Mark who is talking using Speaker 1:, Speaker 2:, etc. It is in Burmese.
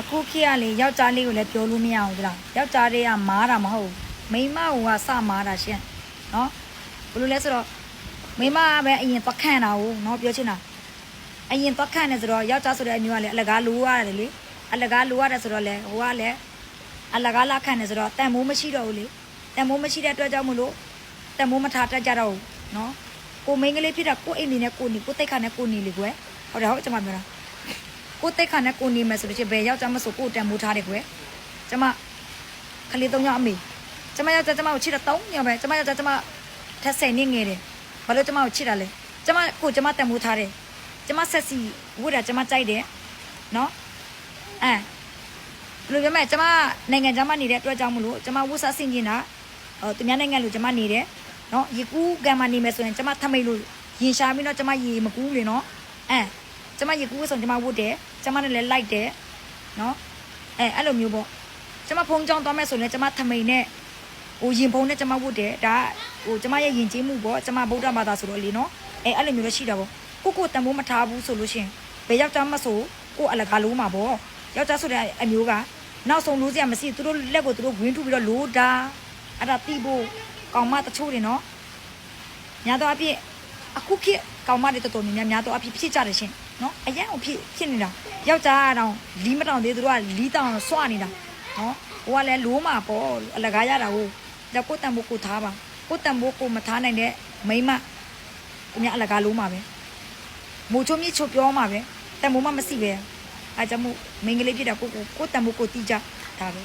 Speaker 1: အခုခေတ်ကလေယောက်ျားလေးကိုလည်းပြောလို့မရအောင်ကြလားယောက်ျားလေးကမားတာမဟုတ်ဘူးမိန်းမကစမားတာရှင့်နော်ဘယ်လိုလဲဆိုတော့မိန်းမကပဲအရင်သွားခန့်တာကိုနော်ပြောချင်တာအရင်သွားခန့်နေဆိုတော့ယောက်ျားဆိုတဲ့အမျိုးကလည်းအလကားလိုရတယ်လေအလကားလိုရတယ်ဆိုတော့လေဟိုကလည်းအလကားလာခန့်နေဆိုတော့တန်မိုးမရှိတော့ဘူးလေတန်မိုးမရှိတဲ့အတွက်ကြောင့်မလို့တန်မိုးမထားတတ်ကြတော့ဘူးနော်ကိုမိန်းကလေးဖြစ်တာကိုအိမ်နေနဲ့ကိုနေကိုတိတ်ခါနဲ့ကိုနေလေကွယ်ဟုတ်တယ်ဟုတ်ကျွန်မပြောတာ ကိုတိတ်ခါနဲ့ကိုနေမယ်ဆိုလို့ရှိရင်ဘယ်ယောက်ျားမဆိုကိုတန်မိုးထားတယ်ကွယ်ကျမခလေး၃ယောက်အမေကျမယောက်ျားကျမကိုချစ်တာ၃ယောက်ပဲကျမယောက်ျားကျမထက်ဆယ်နှစ်ငယ်တယ်ဘာလို့ကျမကိုချစ်တာလဲကျမကိုကျမတန်မိုးထားတယ်ကျမဆက်စီဝတ်တာကျမကြိုက်တယ်နော်အဲဘယ်လိုပြောမလဲကျမနိုင်ငံခြားမှာနေတဲ့အတွက်ကြောင့်မလို့ကျမဝတ်စားဆင်ကျင်တာဟိုသူများနိုင်ငံလို့ကျမနေတယ်နော်ရေကူးကံမှာနေမယ်ဆိုရင်ကျမထမိတ်လို့ရင်ရှာပြီးတော့ကျမရေမကူးလေနော်အဲကျမရေကူးဆိုရင်ကျမဝတ်တယ် ကျမနဲ့လည်းလိုက်တယ်နော်အဲအဲ့လိုမျိုးပေါ့ကျမဖုံးကြောင်းသွားမယ်ဆိုရင်လည်းကျမထမိန်နဲ့ဟိုရင်ဖုံးနဲ့ကျမဝတ်တယ်ဒါဟိုကျမရဲ့ယဉ်ကျေးမှုပေါ့ကျမဗုဒ္ဓဘာသာဆိုတော့လေနော်အဲအဲ့လိုမျိုးလည်းရှိတာပေါ့ကိုကိုတန်ဖိုးမထားဘူးဆိုလို့ရှရင်ဘယ်ယောက်ျားမဆိုကိုအလကားလုံးမှာပေါ့ယောက်ျားဆိုတဲ့အမျိုးကနောက်ဆုံးလို့စရာမရှိဘူးသူတို့လက်ကိုသူတို့ဝင်းထုပြီးတော့လိုးတာအဲ့ဒါတိဖို့ကောင်မတချို့တွေနော်ညာတော့အပြည့်အခုခေတ်ကောင်မတွေတော်တော်များများများတော့အဖြစ်ဖြစ်ကြတယ်ရှင်နော်အရင်အဖြစ်ဖြစ်နေတာ ယောက်ျားကတော့လီးမတောင်သေးသူတို့ကလီးတောင်စွနေတာနော်ဟိုကလည်းလိုးမှာပေါ့အလကားရတာဟုတ်ဒါကိုတန်ဖို့ကိုထားပါကိုတန်ဖို့ကိုမထားနိုင်တဲ့မိန်းမသူများအလကားလိုးမှာပဲမိုးချုံမြစ်ချုံပြောမှာပဲတန်ဖို့မှမရှိပဲအဲကြောင့်မို့မိန်းကလေးဖြစ်တာကိုကိုကိုတန်ဖို့ကိုတီးကြဒါပဲ